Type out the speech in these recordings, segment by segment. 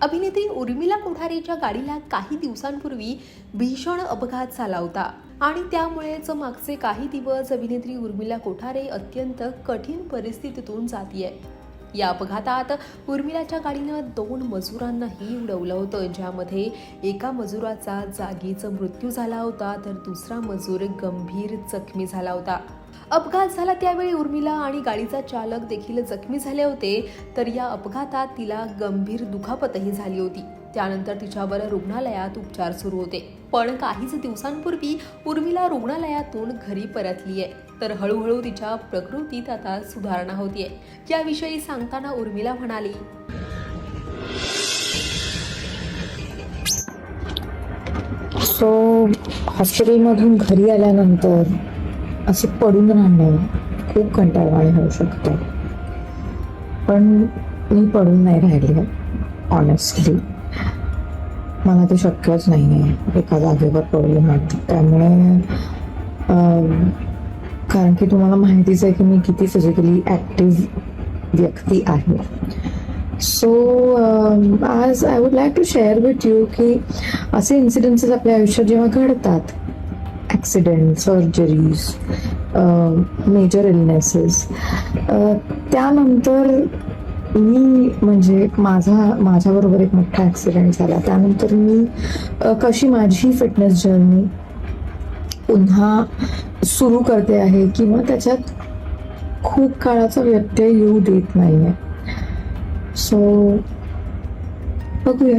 अभिनेत्री उर्मिला कोठारेच्या गाडीला काही दिवसांपूर्वी भीषण अपघात झाला होता. आणि त्यामुळेच मागचे काही दिवस अभिनेत्री उर्मिला कोठारे अत्यंत कठीण परिस्थितीतून जातीये. या अपघातात उर्मिलाच्या गाडीनं दोन मजुरांनाही उडवलं होतं. ज्यामध्ये एका मजुराचा जागीच मृत्यू झाला होता तर दुसरा मजूर गंभीर जखमी झाला होता. अपघात झाला त्यावेळी उर्मिला आणि गाडीचा चालक देखील जखमी झाले होते. तर या अपघातात तिला गंभीर दुखापतही झाली होती. त्यानंतर तिच्यावर रुग्णालयात उपचार सुरू होते. पण काहीच दिवसांपूर्वी उर्मिला रुग्णालयातून घरी परतली आहे तर हळूहळू तिच्या प्रकृतीत आता सुधारणा होतीये. याविषयी सांगताना उर्मिला म्हणाली सो हॉस्पिटलमधून घरी आल्यानंतर असे पडून राहणं खूप कंटाळवाणे होऊ शकतं. पण मी पडून नाही राहिले ऑनेस्टली मला ते शक्यच नाही आहे एका जागेवर पडून आहे. त्यामुळे कारण की तुम्हाला माहितीच आहे की मी किती फिजिकली ॲक्टिव्ह व्यक्ती आहे. सो आज I would like to share with you की असे इन्सिडेंट्स आपल्या आयुष्यात जेव्हा घडतात ॲक्सिडेंट सर्जरीज मेजर इलनेसेस त्यानंतर मी म्हणजे माझा माझ्याबरोबर एक मोठा ॲक्सिडेंट झाला. त्यानंतर मी कशी माझी फिटनेस जर्नी पुन्हा सुरू करते आहे किंवा त्याच्यात खूप काळाचा व्यत्यय येऊ देत नाही आहे सो बघूया.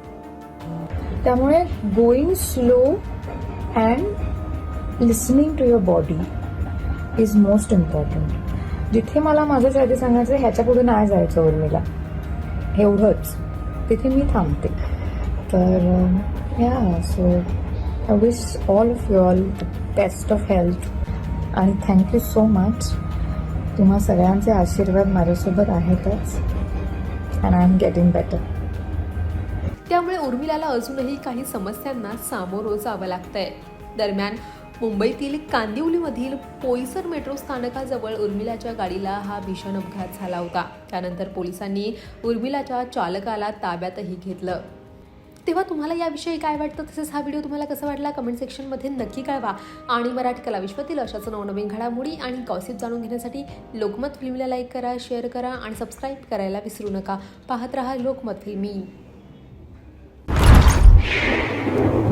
त्यामुळे going slow and listening to your body is most important जिथे मला माझं आधी सांगायचं ह्याच्या पुढे नाही जायचं उर्मिला. एवढंच तिथे मी थांबते. तर या so I wish all of your best of health आणि थँक्यू सो मच तुम्हा सगळ्यांचे आशीर्वाद माझ्यासोबत आहेतच. And I am getting better त्यामुळे उर्मिलाला अजूनही काही समस्यांना सामोरं जावं लागतंय. दरम्यान मुंबईतील कांदिवलीमधील पोईसर मेट्रो स्थानकाजवळ उर्मिलाच्या गाडीला हा भीषण अपघात झाला होता. त्यानंतर पोलिसांनी उर्मिलाच्या चालकाला ताब्यातही घेतलं. तेव्हा तुम्हाला याविषयी काय वाटतं? तसेच हा व्हिडिओ तुम्हाला कसा वाटला? कमेंट सेक्शनमध्ये नक्की कळवा. आणि मराठी कला विश्वातील अशाच नवनवीन घडामोडी आणि गॉसिप जाणून घेण्यासाठी लोकमत फिल्मीला लाईक करा शेअर करा आणि सबस्क्राईब करायला विसरू नका. पाहत रहा लोकमत फिल्मी. Thank you.